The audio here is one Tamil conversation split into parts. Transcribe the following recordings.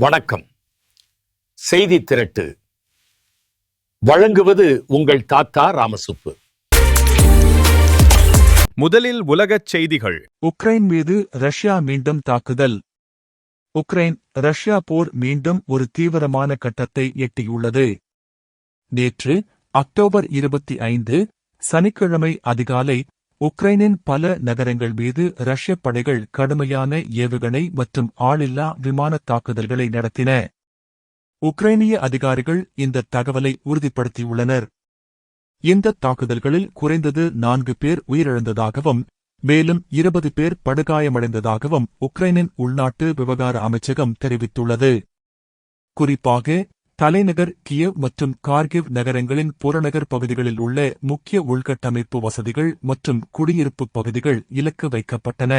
வணக்கம். செய்தி திரட்டு. வழங்குவது உங்கள் தாத்தா ராமசுப்பு. முதலில் உலகச் செய்திகள். உக்ரைன் மீது ரஷ்யா மீண்டும் தாக்குதல். உக்ரைன் ரஷ்யா போர் மீண்டும் ஒரு தீவிரமான கட்டத்தை எட்டியுள்ளது. நேற்று அக்டோபர் இருபத்தி ஐந்து சனிக்கிழமை அதிகாலை உக்ரைனின் பல நகரங்கள் மீது ரஷ்ய படைகள் கடுமையான ஏவுகணை மற்றும் ஆளில்லா விமானத் தாக்குதல்களை நடத்தின. உக்ரைனிய அதிகாரிகள் இந்த தகவலை உறுதிப்படுத்தியுள்ளனர். இந்த தாக்குதல்களில் குறைந்தது நான்கு பேர் உயிரிழந்ததாகவும் மேலும் இருபது பேர் படுகாயமடைந்ததாகவும் உக்ரைனின் உள்நாட்டு விவகார அமைச்சகம் தெரிவித்துள்ளது. குறிப்பாக தலைநகர் கியவ் மற்றும் கார்கிவ் நகரங்களின் புறநகர் பகுதிகளில் உள்ள முக்கிய உள்கட்டமைப்பு வசதிகள் மற்றும் குடியிருப்பு பகுதிகள் இலக்கு வைக்கப்பட்டன.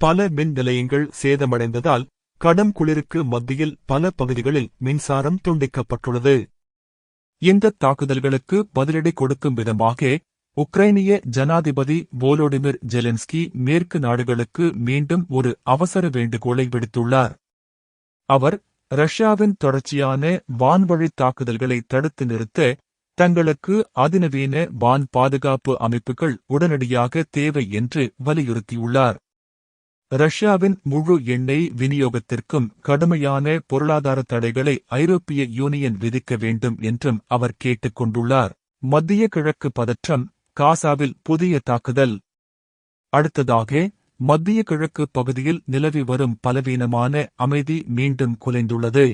பல மின் நிலையங்கள் சேதமடைந்ததால் கடும் குளிருக்கு மத்தியில் பல பகுதிகளில் மின்சாரம் துண்டிக்கப்பட்டுள்ளது. இந்த தாக்குதல்களுக்கு பதிலடி கொடுக்கும் விதமாக உக்ரைனிய ஜனாதிபதி போலோடிமிர் ஜெலன்ஸ்கி மேற்கு நாடுகளுக்கு மீண்டும் ஒரு அவசர வேண்டுகோளை விடுத்துள்ளார். அவர் ரஷ்யாவின் தொடர்ச்சியான வான்வழி தாக்குதல்களை தடுத்து நிறுத்த தங்களுக்கு அதிநவீன வான் பாதுகாப்பு அமைப்புகள் உடனடியாக தேவை என்று வலியுறுத்தியுள்ளார். ரஷ்யாவின் முழு எண்ணெய் விநியோகத்திற்கும் கடுமையான பொருளாதார தடைகளை ஐரோப்பிய யூனியன் விதிக்க வேண்டும் என்றும் அவர் கேட்டுக் கொண்டுள்ளார். மத்திய கிழக்கு பதற்றம் காசாவில் புதிய தாக்குதல். அடுத்ததாக மத்திய கிழக்கு பகுதியில் நிலவி வரும் பலவீனமான அமைதி மீண்டும் குலைந்துள்ளது.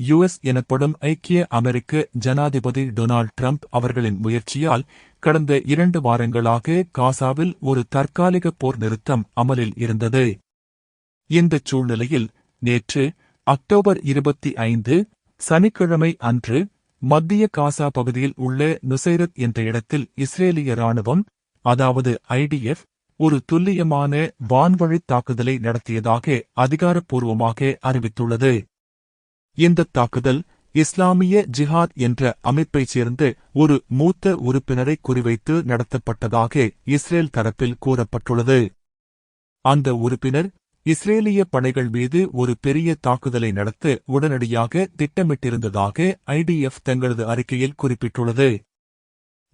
யுஎஸ் எனப்படும் ஐக்கிய அமெரிக்க ஜனாதிபதி டொனால்ட் ட்ரம்ப் அவர்களின் முயற்சியால் கடந்த இரண்டு வாரங்களாக காசாவில் ஒரு தற்காலிக போர் நிறுத்தம் அமலில் இருந்தது. இந்த சூழ்நிலையில் நேற்று அக்டோபர் இருபத்தி ஐந்து சனிக்கிழமை அன்று மத்திய காசா பகுதியில் உள்ள நுசைரத் என்ற இடத்தில் இஸ்ரேலிய ராணுவம் அதாவது ஐடிஎஃப் ஒரு துல்லியமான வான்வழி தாக்குதலை நடத்தியதாக அதிகாரப்பூர்வமாக அறிவித்துள்ளது. இந்த தாக்குதல் இஸ்லாமிய ஜிஹாத் என்ற அமைப்பைச் சேர்ந்து ஒரு மூத்த உறுப்பினரை குறிவைத்து நடத்தப்பட்டதாக இஸ்ரேல் தரப்பில் கூறப்பட்டுள்ளது. அந்த உறுப்பினர் இஸ்ரேலிய படைகள் மீது ஒரு பெரிய தாக்குதலை நடத்த உடனடியாக திட்டமிட்டிருந்ததாக ஐடிஎஃப் தங்களது அறிக்கையில் குறிப்பிட்டுள்ளது.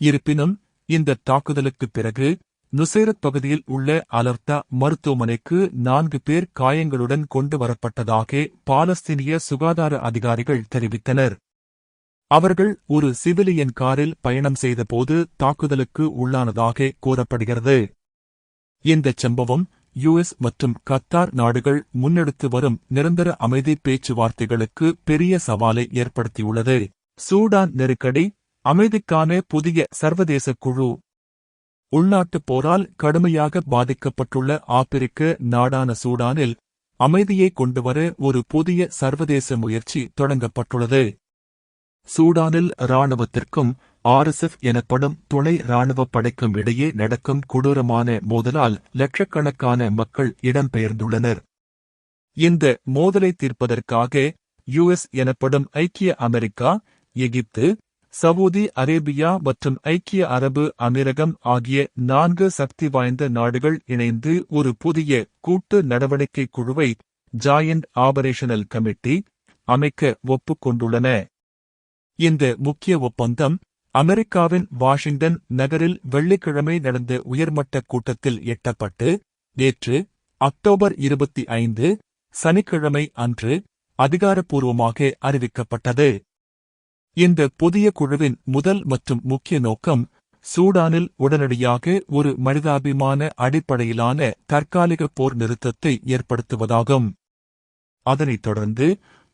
இருப்பினும் இந்த தாக்குதலுக்குப் பிறகு நுசைரத் பகுதியில் உள்ள அலர்தா மருத்துவமனைக்கு நான்கு பேர் காயங்களுடன் கொண்டு வரப்பட்டதாக பாலஸ்தீனிய சுகாதார அதிகாரிகள் தெரிவித்தனர். அவர்கள் ஒரு சிவிலியன் காரில் பயணம் செய்தபோது தாக்குதலுக்கு உள்ளானதாக கூறப்படுகிறது. இந்தச் சம்பவம் யுஎஸ் மற்றும் கத்தார் நாடுகள் முன்னெடுத்து வரும் நிரந்தர அமைதி பேச்சுவார்த்தைகளுக்கு பெரிய சவாலை ஏற்படுத்தியுள்ளது. சூடான் நெருக்கடி அமைதிக்கான புதிய சர்வதேச குழு உள்நாட்டுப் போரால் கடுமையாக பாதிக்கப்பட்டுள்ள ஆப்பிரிக்க நாடான சூடானில் அமைதியை கொண்டுவர ஒரு புதிய சர்வதேச முயற்சி தொடங்கப்பட்டுள்ளது. சூடானில் இராணுவத்திற்கும் ஆர்எஸ்எஃப் எனப்படும் துணை இராணுவப் படைக்கும் இடையே நடக்கும் கொடூரமான மோதலால் லட்சக்கணக்கான மக்கள் இடம்பெயர்ந்துள்ளனர். இந்த மோதலை தீர்ப்பதற்காக யுஎஸ் எனப்படும் ஐக்கிய அமெரிக்கா எகிப்து சவுதி அரேபியா மற்றும் ஐக்கிய அரபு அமீரகம் ஆகிய நான்கு சக்தி வாய்ந்த நாடுகள் இணைந்து ஒரு புதிய கூட்டு நடவடிக்கை குழுவை ஜாயண்ட் ஆபரேஷனல் கமிட்டி அமைக்க ஒப்புக்கொண்டுள்ளன. இந்த முக்கிய ஒப்பந்தம் அமெரிக்காவின் வாஷிங்டன் நகரில் வெள்ளிக்கிழமை நடந்த உயர்மட்ட கூட்டத்தில் எட்டப்பட்டு நேற்று அக்டோபர் இருபத்தி ஐந்து சனிக்கிழமை அன்று அதிகாரப்பூர்வமாக அறிவிக்கப்பட்டது. இந்த புதிய குழுவின் முதல் மற்றும் முக்கிய நோக்கம் சூடானில் உடனடியாக ஒரு மனிதாபிமான அடிப்படையிலான தற்காலிக போர் நிறுத்தத்தை ஏற்படுத்துவதாகும். அதனைத் தொடர்ந்து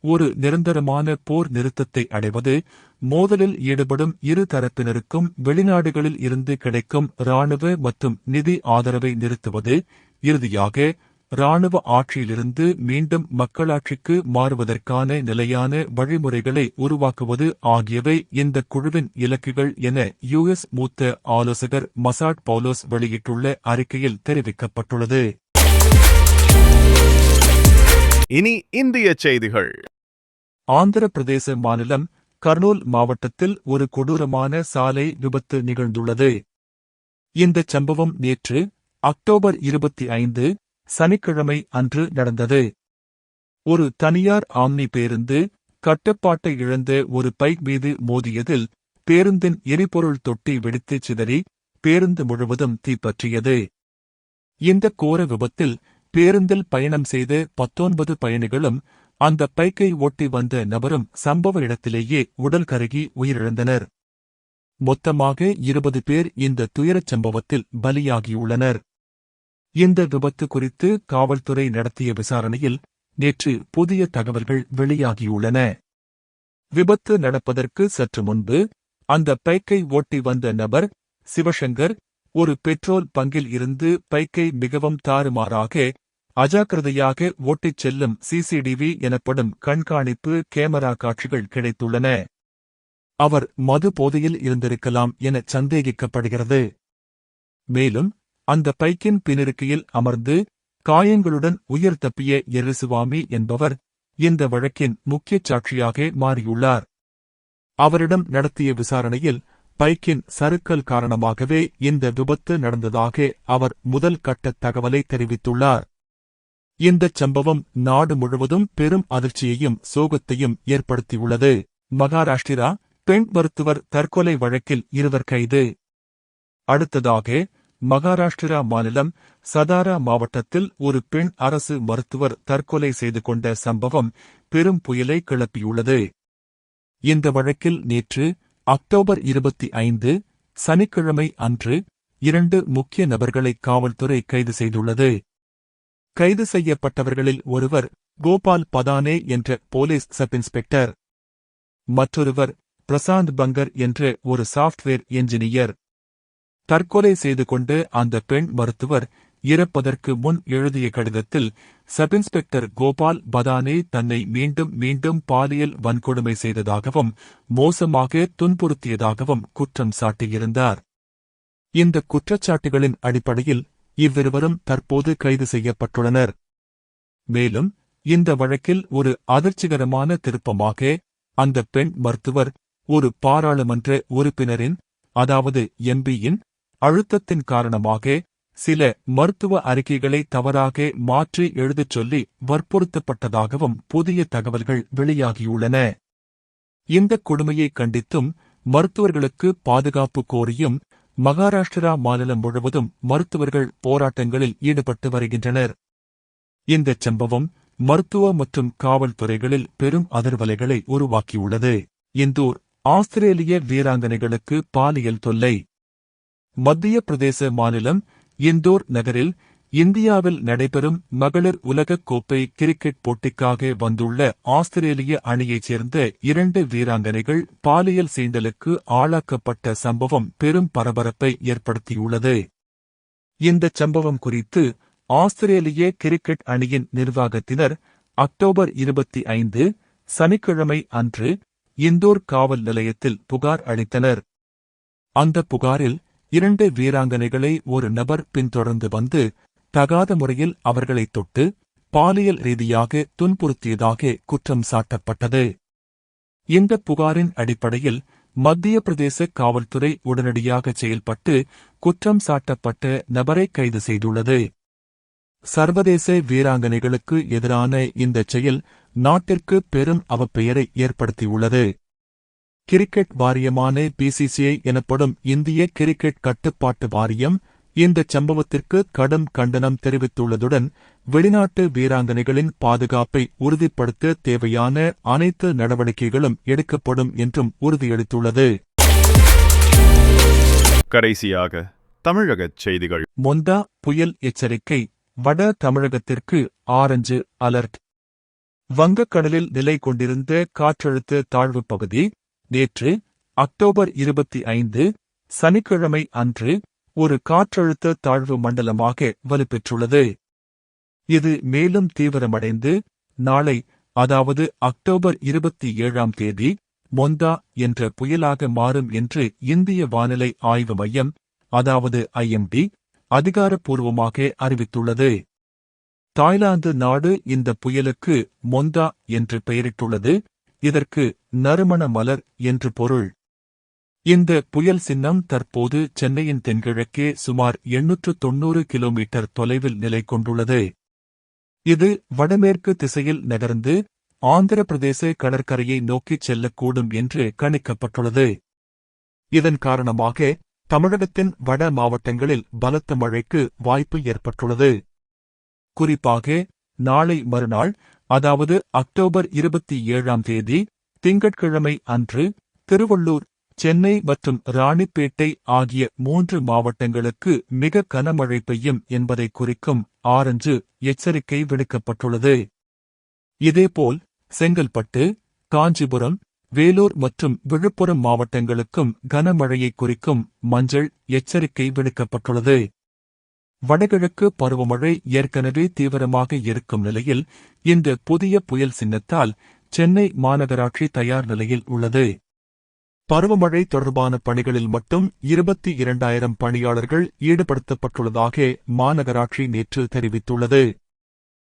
ஒரு நிரந்தரமான போர் நிறுத்தத்தை அடைவது மோதலில் ஈடுபடும் இரு தரப்பினருக்கும் வெளிநாடுகளில் இருந்து கிடைக்கும் இராணுவ மற்றும் நிதி ஆதரவை நிறுத்துவது இறுதியாக இராணுவ ஆட்சியிலிருந்து மீண்டும் மக்களாட்சிக்கு மாறுவதற்கான நிலையான வழிமுறைகளை உருவாக்குவது ஆகியவை இந்த குழுவின் இலக்குகள் என யுஎஸ் மூத்த ஆலோசகர் மசாட் பவுலோஸ் வெளியிட்டுள்ள அறிக்கையில் தெரிவிக்கப்பட்டுள்ளது. இனி இந்திய செய்திகள். ஆந்திர பிரதேச மாநிலம் கர்னூல் மாவட்டத்தில் ஒரு கொடூரமான சாலை விபத்து நிகழ்ந்துள்ளது. இந்தச் சம்பவம் நேற்று அக்டோபர் இருபத்தி ஐந்து சனிக்கிழமை அன்று நடந்தது. ஒரு தனியார் ஆம்னி பேருந்து கட்டுப்பாட்டை இழந்த ஒரு பைக் மீது மோதியதில் பேருந்தின் எரிபொருள் தொட்டி வெடித்துச் சிதறி பேருந்து முழுவதும் தீப்பற்றியது. இந்த கோர விபத்தில் பேருந்தில் பயணம் செய்த பத்தொன்பது பயணிகளும் அந்த பைக்கை ஓட்டி வந்த நபரும் சம்பவ இடத்திலேயே உடல் கருகி உயிரிழந்தனர். மொத்தமாக இருபது பேர் இந்த துயரச் சம்பவத்தில் பலியாகியுள்ளனர். இந்த விபத்து குறித்து காவல்துறை நடத்திய விசாரணையில் நேற்று புதிய தகவல்கள் வெளியாகியுள்ளன. விபத்து நடப்பதற்கு சற்று முன்பு அந்த பைக்கை ஓட்டி வந்த நபர் சிவசங்கர் ஒரு பெட்ரோல் பங்கில் இருந்து பைக்கை மிகவும் தாறுமாறாக அஜாக்கிரதையாக ஓட்டிச் செல்லும் சிசிடிவி எனப்படும் கண்காணிப்பு கேமரா காட்சிகள் கிடைத்துள்ளன. அவர் மது போதையில் இருந்திருக்கலாம் என சந்தேகிக்கப்படுகிறது. மேலும் அந்த பைக்கின் பின்னிருக்கையில் அமர்ந்து காயங்களுடன் உயிர் தப்பிய எருசுவாமி என்பவர் இந்த வழக்கின் முக்கிய சாட்சியாக மாறியுள்ளார். அவரிடம் நடத்திய விசாரணையில் பைக்கின் சறுக்கல் காரணமாகவே இந்த விபத்து நடந்ததாக அவர் முதல் கட்ட தகவலை தெரிவித்துள்ளார். இந்தச் சம்பவம் நாடு முழுவதும் பெரும் அதிர்ச்சியையும் சோகத்தையும் ஏற்படுத்தியுள்ளது. மகாராஷ்டிரா பெண் மருத்துவர் தற்கொலை வழக்கில் இருவர் கைது. அடுத்ததாக மகாராஷ்டிரா மாநிலம் சதாரா மாவட்டத்தில் ஒரு பெண் அரசு மருத்துவர் தற்கொலை செய்து கொண்ட சம்பவம் பெரும் புயலை கிளப்பியுள்ளது. இந்த வழக்கில் நேற்று அக்டோபர் இருபத்தி ஐந்து சனிக்கிழமை அன்று இரண்டு முக்கிய நபர்களை காவல்துறை கைது செய்துள்ளது. கைது செய்யப்பட்டவர்களில் ஒருவர் கோபால் பதானே என்ற போலீஸ் சப் இன்ஸ்பெக்டர். மற்றொருவர் பிரசாந்த் பங்கர் என்ற ஒரு சாஃப்ட்வேர் என்ஜினியர். தற்கொலை செய்து கொண்டு அந்த பெண் மருத்துவர் இறப்பதற்கு முன் எழுதிய கடிதத்தில் சப் இன்ஸ்பெக்டர் கோபால் பதானே தன்னை மீண்டும் மீண்டும் பாலியல் வன்கொடுமை செய்ததாகவும் மோசமாக துன்புறுத்தியதாகவும் குற்றம் சாட்டியிருந்தார். இந்த குற்றச்சாட்டுகளின் அடிப்படையில் இவ்விருவரும் தற்போது கைது செய்யப்பட்டுள்ளனர். மேலும் இந்த வழக்கில் ஒரு அதிர்ச்சிகரமான திருப்பமாக அந்த பெண் மருத்துவர் ஒரு பாராளுமன்ற உறுப்பினரின் அதாவது எம்பியின் அழுத்தத்தின் காரணமாக சில மருத்துவ அறிக்கைகளை தவறாக மாற்றி எழுதச் சொல்லி வற்புறுத்தப்பட்டதாகவும் புதிய தகவல்கள் வெளியாகியுள்ளன. இந்த கொடுமையை கண்டித்தும் மருத்துவர்களுக்கு பாதுகாப்பு கோரியும் மகாராஷ்டிரா மாநிலம் முழுவதும் மருத்துவர்கள் போராட்டங்களில் ஈடுபட்டு வருகின்றனர். இந்தச் சம்பவம் மருத்துவ மற்றும் காவல்துறைகளில் பெரும் அதிர்வலைகளை உருவாக்கியுள்ளது. இந்தூர் ஆஸ்திரேலிய வீராங்கனைகளுக்கு பாலியல் தொல்லை. மத்திய பிரதேச மாநிலம் இந்தோர் நகரில் இந்தியாவில் நடைபெறும் மகளிர் உலகக் கோப்பை கிரிக்கெட் போட்டிக்காக வந்துள்ள ஆஸ்திரேலிய அணியைச் சேர்ந்த இரண்டு வீராங்கனைகள் பாலியல் சீண்டலுக்கு ஆளாக்கப்பட்ட சம்பவம் பெரும் பரபரப்பை ஏற்படுத்தியுள்ளது. இந்தச் சம்பவம் குறித்து ஆஸ்திரேலிய கிரிக்கெட் அணியின் நிர்வாகத்தினர் அக்டோபர் இருபத்தி ஐந்து சனிக்கிழமை அன்று இந்தோர் காவல் நிலையத்தில் புகார் அளித்தனர். அந்த புகாரில் இரண்டு வீராங்கனைகளை ஒரு நபர் பின்தொடர்ந்து வந்து தகாத முறையில் அவர்களை தொட்டு பாலியல் ரீதியாக துன்புறுத்தியதாக குற்றம் சாட்டப்பட்டது. இந்த புகாரின் அடிப்படையில் மத்திய பிரதேச காவல்துறை உடனடியாக செயல்பட்டு குற்றம் சாட்டப்பட்ட நபரை கைது செய்துள்ளது. சர்வதேச வீராங்கனைகளுக்கு எதிரான இந்த செயல் நாட்டிற்கு பெரும் அவப்பெயரை ஏற்படுத்தியுள்ளது. கிரிக்கெட் வாரியமான பிசிசிஐ எனப்படும் இந்திய கிரிக்கெட் கட்டுப்பாட்டு வாரியம் இந்த சம்பவத்திற்கு கடும் கண்டனம் தெரிவித்துள்ளதுடன் வெளிநாட்டு வீராங்கனைகளின் பாதுகாப்பை உறுதிப்படுத்த தேவையான அனைத்து நடவடிக்கைகளும் எடுக்கப்படும் என்றும் உறுதியளித்துள்ளது. கடைசியாக தமிழகச் செய்திகள். மொந்தா புயல் எச்சரிக்கை வட தமிழகத்திற்கு ஆரஞ்சு அலர்ட். வங்கக்கடலில் நிலை கொண்டிருந்த காற்றழுத்த தாழ்வுப் பகுதி நேற்று அக்டோபர் இருபத்தி ஐந்து சனிக்கிழமை அன்று ஒரு காற்றழுத்த தாழ்வு மண்டலமாக வலுப்பெற்றுள்ளது. இது மேலும் தீவிரமடைந்து நாளை அதாவது அக்டோபர் இருபத்தி ஏழாம் தேதி மொந்தா என்ற புயலாக மாறும் என்று இந்திய வானிலை ஆய்வு மையம் அதாவது ஐஎம்டி அதிகாரப்பூர்வமாக அறிவித்துள்ளது. தாய்லாந்து நாடு இந்த புயலுக்கு மொந்தா என்று பெயரிட்டுள்ளது. இதற்கு நறுமண மலர் என்று பொருள். இந்த புயல் சின்னம் தற்போது சென்னையின் தென்கிழக்கே சுமார் எண்ணூற்று தொன்னூறு கிலோமீட்டர் தொலைவில் நிலை கொண்டுள்ளது. இது வடமேற்கு திசையில் நகர்ந்து ஆந்திர பிரதேச கடற்கரையை நோக்கிச் செல்லக்கூடும் என்று கணிக்கப்பட்டுள்ளது. இதன் காரணமாக தமிழகத்தின் வட மாவட்டங்களில் பலத்த மழைக்கு வாய்ப்பு ஏற்பட்டுள்ளது. குறிப்பாக நாளை மறுநாள் அதாவது அக்டோபர் இருபத்தி ஏழாம் தேதி திங்கட்கிழமை அன்று திருவள்ளூர் சென்னை மற்றும் ராணிப்பேட்டை ஆகிய மூன்று மாவட்டங்களுக்கு மிக கனமழை பெய்யும் என்பதை குறிக்கும் ஆரஞ்சு எச்சரிக்கை விடுக்கப்பட்டுள்ளது. இதேபோல் செங்கல்பட்டு காஞ்சிபுரம் வேலூர் மற்றும் விழுப்புரம் மாவட்டங்களுக்கும் கனமழையை குறிக்கும் மஞ்சள் எச்சரிக்கை விடுக்கப்பட்டுள்ளது. வடகிழக்கு பருவமழை ஏற்கனவே தீவிரமாக இருக்கும் நிலையில் இந்த புதிய புயல் சின்னத்தால் சென்னை மாநகராட்சி தயார் நிலையில் உள்ளது. பருவமழை தொடர்பான பணிகளில் மட்டும் இருபத்தி இரண்டாயிரம் பணியாளர்கள் ஈடுபடுத்தப்பட்டுள்ளதாக மாநகராட்சி நேற்று தெரிவித்துள்ளது.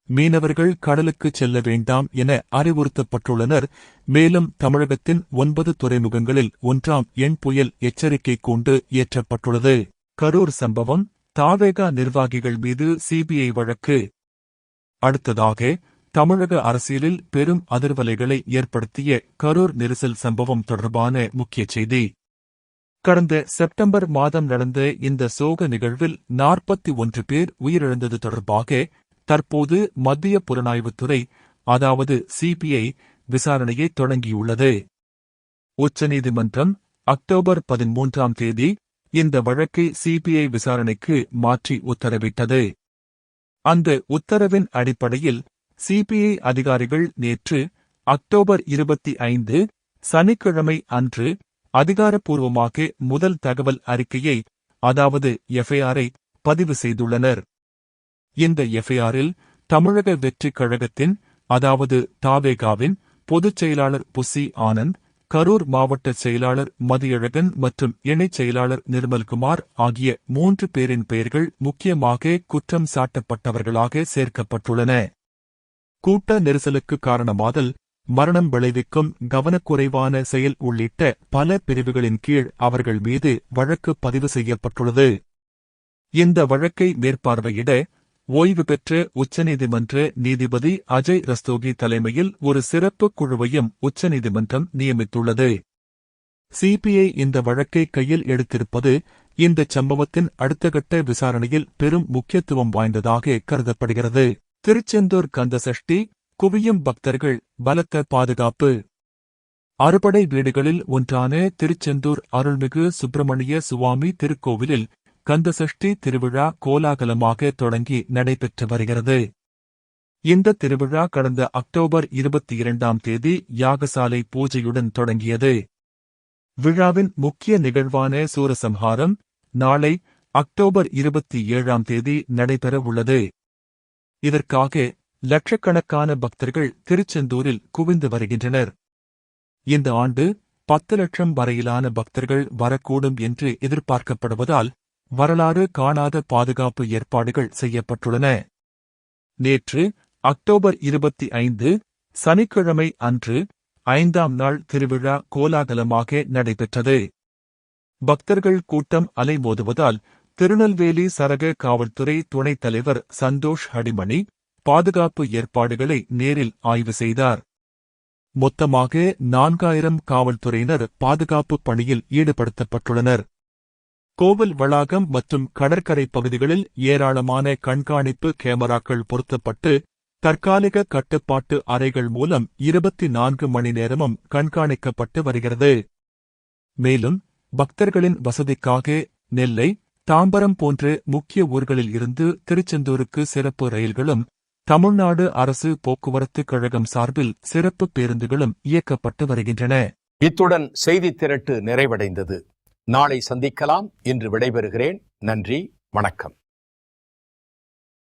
மீனவர்கள் கடலுக்கு செல்ல வேண்டாம் என அறிவுறுத்தப்பட்டுள்ளனர். மேலும் தமிழகத்தின் ஒன்பது துறைமுகங்களில் ஒன்றாம் எண் புயல் எச்சரிக்கை கூண்டு ஏற்றப்பட்டுள்ளது. கரூர் சம்பவம் தாவேகா நிர்வாகிகள் மீது சிபிஐ வழக்கு. அடுத்ததாக தமிழக அரசியலில் பெரும் அதிர்வலைகளை ஏற்படுத்திய கரூர் நெரிசல் சம்பவம் தொடர்பான முக்கிய செய்தி. கடந்த செப்டம்பர் மாதம் நடந்த இந்த சோக நிகழ்வில் நாற்பத்தி ஒன்று பேர் உயிரிழந்தது தொடர்பாக தற்போது மத்திய புலனாய்வுத்துறை அதாவது சிபிஐ விசாரணையை தொடங்கியுள்ளது. உச்சநீதிமன்றம் அக்டோபர் பதிமூன்றாம் தேதி இந்த வழக்கை சிபிஐ விசாரணைக்கு மாற்றி உத்தரவிட்டது. அந்த உத்தரவின் அடிப்படையில் சிபிஐ அதிகாரிகள் நேற்று அக்டோபர் இருபத்தி ஐந்து சனிக்கிழமை அன்று அதிகாரப்பூர்வமாக முதல் தகவல் அறிக்கையை அதாவது எஃப்ஐஆரை பதிவு செய்துள்ளனர். இந்த எஃப்ஐஆரில் தமிழக வெற்றிக் கழகத்தின் அதாவது தாவேகாவின் பொதுச் செயலாளர் புசி ஆனந்த் கரூர் மாவட்ட செயலாளர் மதியழகன் மற்றும் இணைச் செயலாளர் நிர்மல்குமார் ஆகிய மூன்று பேரின் பெயர்கள் முக்கியமாக குற்றம் சாட்டப்பட்டவர்களாக சேர்க்கப்பட்டுள்ளன. கூட்ட நெரிசலுக்கு காரணமாதல் மரணம் விளைவிக்கும் கவனக்குறைவான செயல் உள்ளிட்ட பல பிரிவுகளின் கீழ் அவர்கள் மீது வழக்கு பதிவு செய்யப்பட்டுள்ளது. இந்த வழக்கை மேற்பார்வையிட ஓய்வு பெற்ற உச்சநீதிமன்ற நீதிபதி அஜய் ரஸ்தோகி தலைமையில் ஒரு சிறப்பு குழுவையும் உச்சநீதிமன்றம் நியமித்துள்ளது. சிபிஐ இந்த வழக்கை கையில் எடுத்திருப்பது இந்தச் சம்பவத்தின் அடுத்தகட்ட விசாரணையில் பெரும் முக்கியத்துவம் வாய்ந்ததாக கருதப்படுகிறது. திருச்செந்தூர் கந்தசஷ்டி குவியும் பக்தர்கள் பலத்த பாதுகாப்பு. அறுபடை வீடுகளில் ஒன்றான திருச்செந்தூர் அருள்மிகு சுப்பிரமணிய சுவாமி திருக்கோவிலில் கந்தசஷ்டி திருவிழா கோலாகலமாக தொடங்கி நடைபெற்று வருகிறது. இந்த திருவிழா கடந்த அக்டோபர் இருபத்தி இரண்டாம் தேதி யாகசாலை பூஜையுடன் தொடங்கியது. விழாவின் முக்கிய நிகழ்வான சூரசம்ஹாரம் நாளை அக்டோபர் இருபத்தி ஏழாம் தேதி நடைபெற உள்ளது. இதற்காக லட்சக்கணக்கான பக்தர்கள் திருச்செந்தூரில் குவிந்து வருகின்றனர். இந்த ஆண்டு பத்து லட்சம் வரையிலான பக்தர்கள் வரக்கூடும் என்று எதிர்பார்க்கப்படுவதால் வரலாறு காணாத பாதுகாப்பு ஏற்பாடுகள் செய்யப்பட்டுள்ளன. நேற்று அக்டோபர் இருபத்தி ஐந்து சனிக்கிழமை அன்று ஐந்தாம் நாள் திருவிழா கோலாகலமாக நடைபெற்றது. பக்தர்கள் கூட்டம் அலைமோதுவதால் திருநெல்வேலி சரக காவல்துறை துணைத் தலைவர் சந்தோஷ் ஹடிமணி பாதுகாப்பு ஏற்பாடுகளை நேரில் ஆய்வு செய்தார். மொத்தமாக நான்காயிரம் காவல்துறையினர் பாதுகாப்பு பணியில் ஈடுபடுத்தப்பட்டுள்ளனர். கோவில் வளாகம் மற்றும் கடற்கரை பகுதிகளில் ஏராளமான கண்காணிப்பு கேமராக்கள் பொருத்தப்பட்டு தற்காலிக கட்டுப்பாட்டு அறைகள் மூலம் இருபத்தி நான்கு மணி நேரமும் கண்காணிக்கப்பட்டு வருகிறது. மேலும் பக்தர்களின் வசதிக்காக நெல்லை தாம்பரம் போன்ற முக்கிய ஊர்களில் இருந்து திருச்செந்தூருக்கு சிறப்பு ரயில்களும் தமிழ்நாடு அரசு போக்குவரத்துக் கழகம் சார்பில் சிறப்பு பேருந்துகளும் இயக்கப்பட்டு வருகின்றன. இத்துடன் செய்தி திரட்டு நிறைவடைந்தது. நாளை சந்திக்கலாம். இன்று விடைபெறுகிறேன். நன்றி. வணக்கம்.